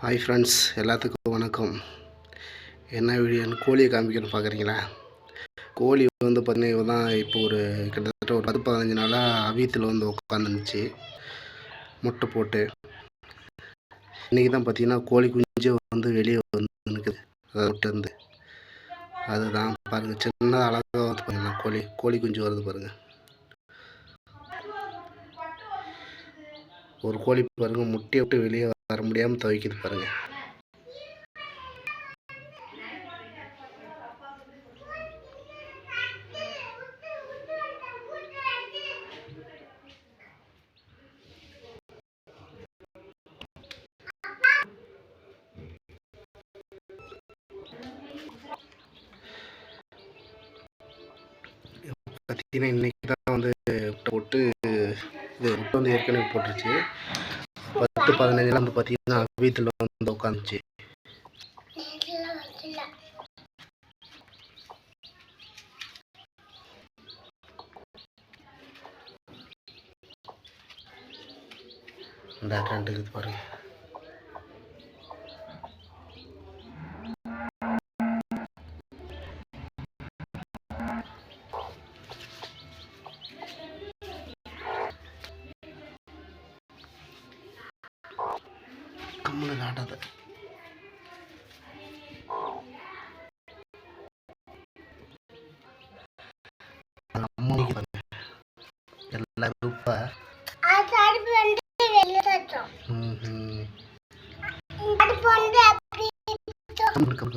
Hi friends எல்லாத்துக்கும் வணக்கம். என்ன வீடியோன்னு கோழியை காமிக்கணும்னு பார்க்குறீங்களா? கோழி வந்து பார்த்தீங்கன்னா தான் இப்போ ஒரு கிட்டத்தட்ட ஒரு பத்து பதினஞ்சு நாளாக அவியத்தில் வந்து உட்காந்துருந்துச்சு. முட்டை போட்டு. இன்றைக்கி தான் பார்த்தீங்கன்னா கோழி குஞ்சு வந்து வெளியே வந்து நிற்குது அதை விட்டுருந்து அதுதான் பாருங்கள் சின்ன அழகாக வந்து பார்த்தீங்கன்னா கோழி கோழி குஞ்சு வருது பாருங்கள் ஒரு கோழி பாருங்கள் முட்டையை விட்டு வெளியே வர முடியாமல் துவைக்குது பாருங்கள் பார்த்தீங்கன்னா இன்றைக்கி தான் வந்து விட்டு போட்டு இது வந்து ஏற்கனவே போட்டுருச்சு. பத்து பதினஞ்சு எல்லாம் பார்த்தீங்கன்னா வீட்டில் வந்து உட்காந்துச்சு இந்த ரெண்டு இருக்குது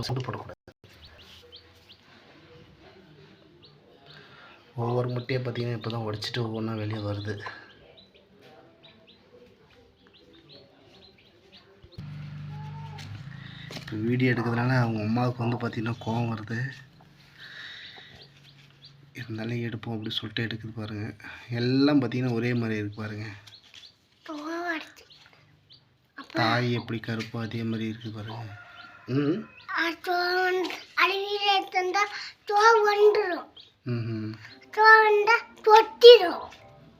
சூடு போடக்கூடாது ஒவ்வொரு முட்டையை பார்த்தீங்கன்னா இப்போ தான் உடச்சிட்டு ஒவ்வொன்றா வெளியே வருது. வீடியோ எடுக்கிறதுனால அவங்க அம்மாவுக்கு வந்து பார்த்திங்கன்னா கோவம் வருது. இருந்தாலும் எடுப்போம் அப்படி சொல்லிட்டு எடுக்குது பாருங்கள் எல்லாம் பார்த்தீங்கன்னா ஒரே மாதிரி இருக்கு பாருங்கள் தாய் எப்படி கருப்போ அதே மாதிரி இருக்குது பாருங்கள் ம்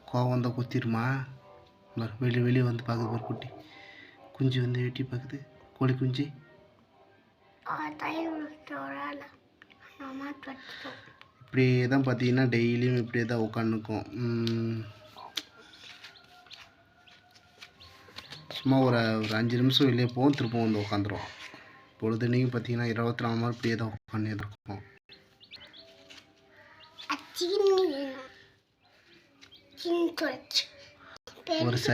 கோவம் வந்தால் குத்திடுமா வெளியே வெளியே வந்து பார்க்குது ஒரு குட்டி. குஞ்சு வந்து வெட்டி பார்க்குது. கோழி குஞ்சு. இப்படியே தான் பார்த்தீங்கன்னா டெய்லியும் இப்படியே தான் உட்காந்துக்கும் சும்மா ஒரு ஒரு அஞ்சு நிமிஷம் வெளியே போவோம் திருப்பவும் வந்து உட்காந்துரும் பொழுதுனையும் பார்த்தீங்கன்னா இருபத்தி நாலு மணி இப்படியே தான் உட்காந்து இருக்கோம். அச்சின்னு வேணும். சின்ன தொலைச்சு. ஒரு ச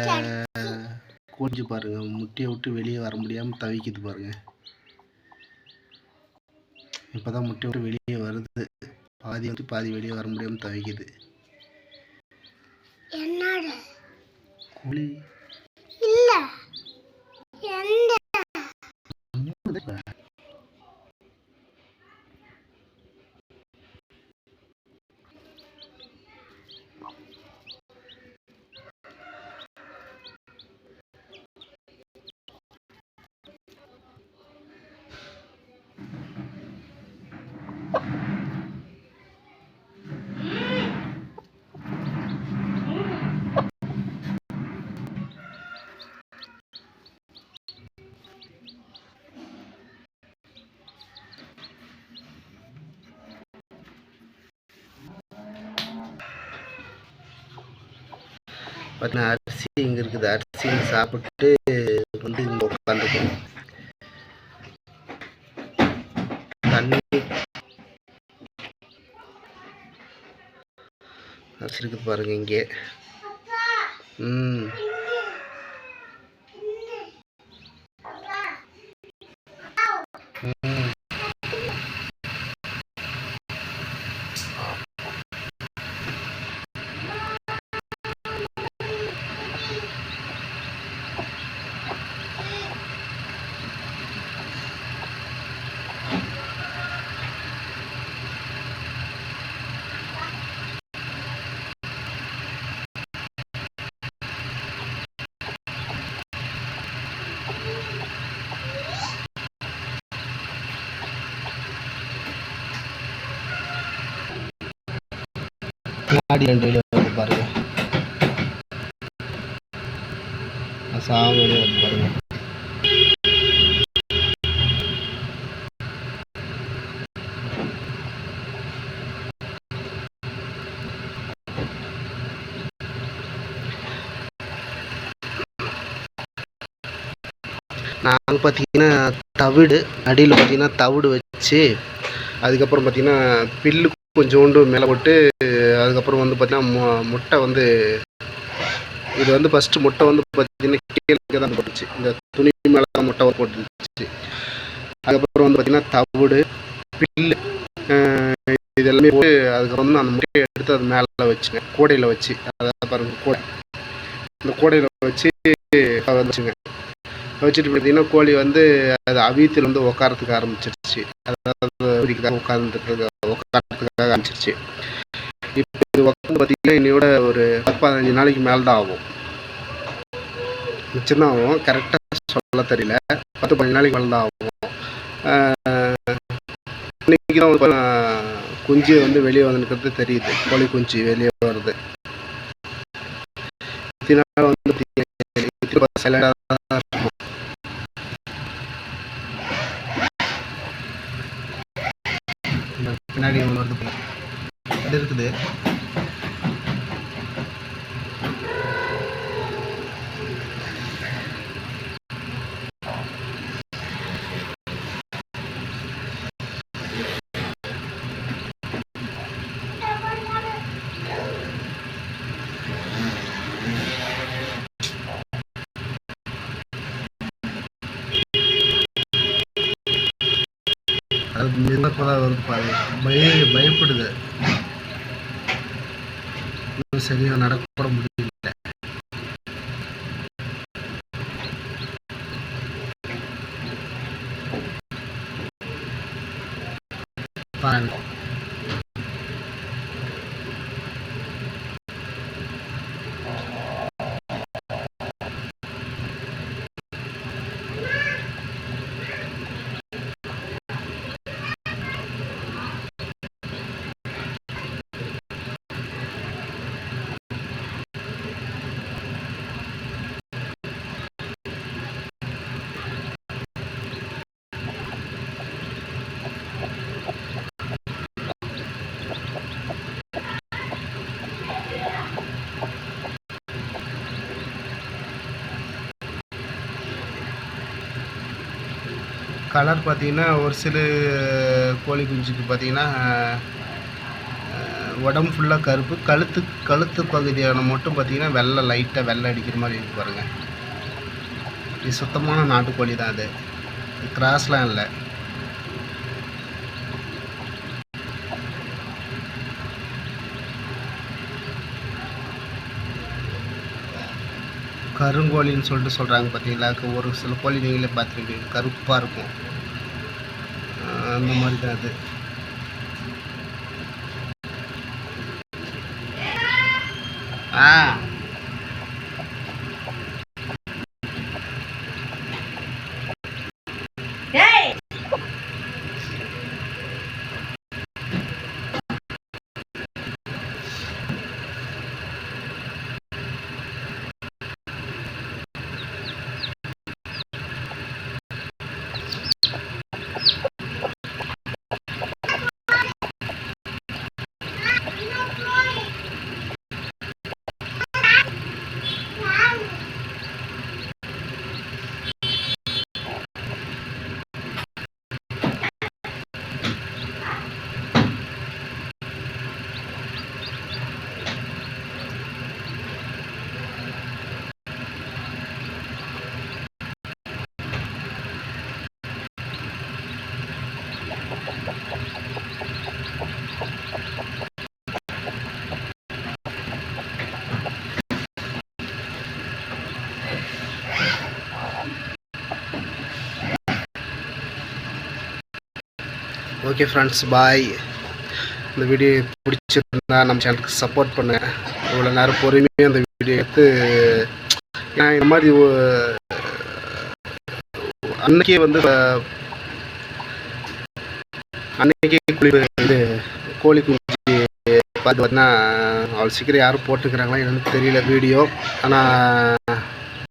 குஞ்சு பாருங்க முட்டையை விட்டு வெளியே வர முடியாமல் தவிக்குது பாருங்க. இப்போ தான் முட்டை விட்டு வெளியே வருது. பாதி வந்து பாதி வெளியே வர முடியாமல் தவிக்குது. என்னோட கோழி இல்ல எந்த பார்த்தீங்கன்னா அரிசி இங்கே இருக்குது. அரிசி சாப்பிட்டு வந்து இங்கே உட்காந்துக்கணும் தண்ணி. அரிசி இருக்குது பாருங்க இங்கே. ம். ஆடி ரெண்டு வீடியோ வந்து பாருங்கள் சாங் வீடியோ வந்து பாருங்கள் நாங்கள் பார்த்தீங்கன்னா தவிடு அடியில் பார்த்தீங்கன்னா தவிடு வச்சு அதுக்கப்புறம் பார்த்தீங்கன்னா பில்லு கொஞ்சோண்டு மேலே போட்டு அதுக்கப்புறம் வந்து பார்த்தீங்கன்னா மு முட்டை வந்து இது வந்து ஃபஸ்ட்டு முட்டை வந்து பார்த்தீங்கன்னா கீழே தான் போட்டுச்சு. இந்த துணி மேலே தான் முட்டை போட்டுருந்துச்சு. அதுக்கப்புறம் வந்து பார்த்தீங்கன்னா தவிடு பில்லு இது எல்லாமே போட்டு அதுக்கப்புறம் வந்து அந்த முட்டையை எடுத்து அது மேலே வச்சுங்க. கூடையில் வச்சு அதாவது பாருங்க கூடை. இந்த கூடையில் வச்சு அதை வச்சுங்க. வச்சுட்டு பார்த்தீங்கன்னா கோழி வந்து அது அவியத்தில் வந்து உட்காரத்துக்கு ஆரம்பிச்சிருச்சு. அதாவது பிடிக்கிறதுக்காக உட்காந்துட்டு உட்காரத்துக்காக ஆரம்பிச்சிருச்சு இப்போ இது உட்காந்து பார்த்தீங்கன்னா இன்னையோட ஒரு பத்து பதினஞ்சு நாளைக்கு மேலே தான் ஆகும். நிச்சயமாகவும் கரெக்டாக சொல்ல தெரியல. பத்து பதினஞ்சு நாளைக்கு மேலே தான் ஆகும் ஆஹ் இன்னைக்கு தான் குஞ்சு வந்து வெளியே வந்துருக்கிறது தெரியுது. கோழி குஞ்சு வெளியே வருது. இத்தனை வந்து பார்த்தீங்கன்னா சைலண்டாக வருது அது இருக்குது. அது மெதுவாக வந்து பாரு. பய பயப்படுது. சரியாக நடக்க முடியல. பாருங்க. கலர் பார்த்திங்கன்னா ஒரு சில கோழி குஞ்சுக்கு பார்த்தீங்கன்னா உடம்பு ஃபுல்லாக கருப்பு. கழுத்து கழுத்து பகுதியான மட்டும் பார்த்திங்கன்னா வெள்ளை லைட்டாக வெள்ளை அடிக்கிற மாதிரி இருக்கு பாருங்கள் இது சுத்தமான நாட்டுக்கோழி தான் அது. கிராஸ்லாம் இல்லை. கருங்கோழின்னு சொல்லிட்டு சொல்கிறாங்க பார்த்தீங்களா? ஒரு சில கோழி நீங்களே பார்த்துருக்கீங்க கருப்பாக இருக்கும். அந்த மாதிரி தான் அது. ஆ. ஓகே ஃப்ரெண்ட்ஸ் பாய் இந்த வீடியோ பிடிச்சிருந்தா நம்ம சேனலுக்கு சப்போர்ட் பண்ணுங்கள் இவ்வளோ நேரம் பொறுமையாக அந்த வீடியோ எடுத்து ஏன்னா இந்த மாதிரி அன்னைக்கே வந்து அன்னைக்கே குளி இது கோழி குஞ்சு பார்த்து பார்த்தீங்கன்னா அவ்வளோ சீக்கிரம் யாரும் போட்டுக்கிறாங்களா என்னன்னு தெரியல வீடியோ ஆனால்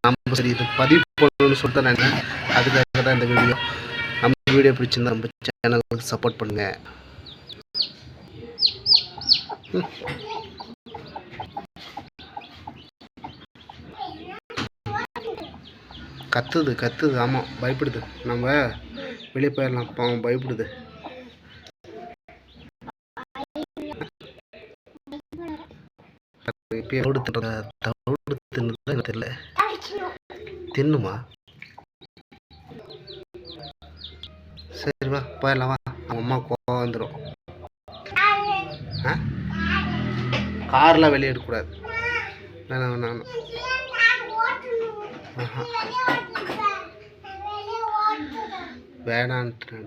நம்ம சரி இது பதிவு பண்ணணும்னு சொல்லிட்டு நான் அதுக்காக தான் இந்த வீடியோ நம்ம வீடியோ பிடிச்சிருந்தா நம்ம சேனல் சேனலுக்கு சப்போர்ட் பண்ணுங்கள் கத்துது கத்துது. ஆமாம் பயப்படுது. நம்ம வெளியே போயிடலாம். பாவம் பயப்படுது. இப்போ தவிடு தின்ற தவிடு தின்னுதான் எனக்கு தெரியல. தின்னுமா? சரி வா போயிடலாம் வா. அம்மா கோவம் வந்துடும் ஆ? கார்லாம் வெளியே எடுக்கக்கூடாது. வேணாம் வேணாம் வேணாம் வேணான்ட்டு